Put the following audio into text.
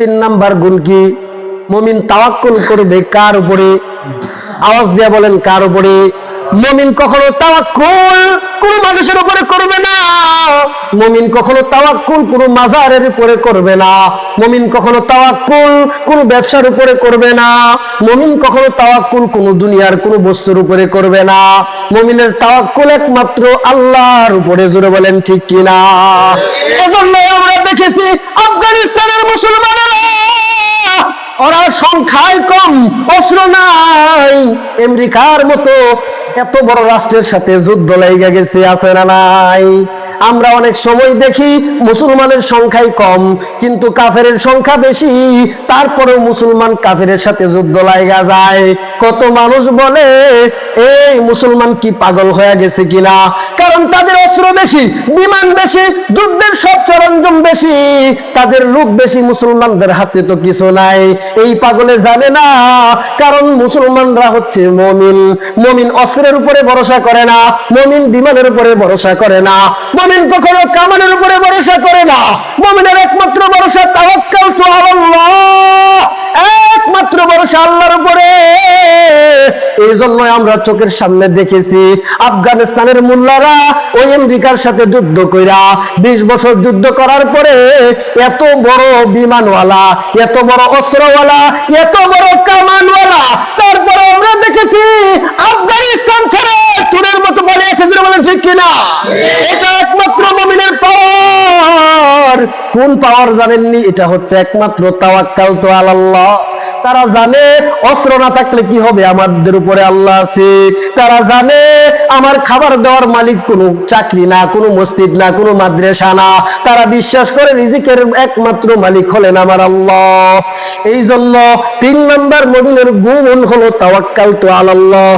তিন নাম্বার গুণ কি? মমিন তাওয়াক্কুল করবে কার উপরে? আওয়াজ দিয়ে বলেন কার উপরে? মমিন কখনো তাওয়াক্কুল কোন মানুষের উপরে করবে না। মমিন কখনো তাওয়াক্কুল কোন মাজারের উপরে করবে না। মমিন কখনো তাওয়াক্কুল কোন ব্যবসার উপরে করবে না। মমিন কখনো তাওয়াক্কুল কোন দুনিয়ার কোন বস্তুর উপরে করবে না। মমিনের তাওয়াক্কুল একমাত্র আল্লাহর উপরে জুড়ে বলেন ঠিক কিনা? এজন্য আমরা দেখেছি ওরা সংখ্যায় কম, অস্ত্র নাই। আমেরিকার মতো এত বড় রাষ্ট্রের সাথে যুদ্ধ লেগে গেছে, আছে না নাই? আমরা অনেক সময় দেখি মুসলমানের সংখ্যাই কম, কিন্তু কাফের সংখ্যা বেশি, তারপরেও মুসলমান কাফের সাথে যুদ্ধ লাগা যায়। কত মানুষ বলে এই মুসলমান কি পাগল হয়ে গেছে কিনা? কারণ তাদের অস্ত্র বেশি, বিমান বেশি, যুদ্ধের সব সরঞ্জাম বেশি। তাদের লোক বেশি মুসলমানদের হাতে তো কিছু নাই। এই পাগলে জানে না, কারণ মুসলমানরা হচ্ছে মমিন। মমিন অস্ত্রের উপরে ভরসা করে না, মমিন বিমানের উপরে ভরসা করে না। মমিন কখনো কামানের উপরে ভরসা করে না। মমিনের একমাত্র ভরসা তাওয়াক্কাল এই জন্য আমরা চোখের সামনে দেখেছি আফগানিস্তানের মোল্লারা ওই আমেরিকার সাথে যুদ্ধ কইরা বিশ বছর যুদ্ধ করার পরে এত বড় বিমানওয়ালা, এত বড় অস্ত্রওয়ালা, এত বড় কামানওয়ালা, তারপরে আমরা দেখেছি আফগানিস্তান ছেড়ে চোরের মতো বলে এসেছিল বলেন ঠিক কিনা? এটা একমাত্র মমিনের পাওয়ার। কোন পাওয়ার জানেননি? এটা হচ্ছে একমাত্র তাওয়াক্কাল তো আল্লাহ তারা জানে অস্ত্র না থাকলে কি হবে? আমাদের উপরে আল্লাহ আছে। তারা জানে আমার খাবার দেওয়ার মালিক কোনো চাকরি না, কোনো মসজিদ না, কোনো মাদ্রাসা না। তারা বিশ্বাস করে রিজিকের একমাত্র মালিক হলেন আমার আল্লাহ। এই জন্য তিন নম্বর মবিনের গুণ হলো তাওয়াক্কাল তো আল্লাহ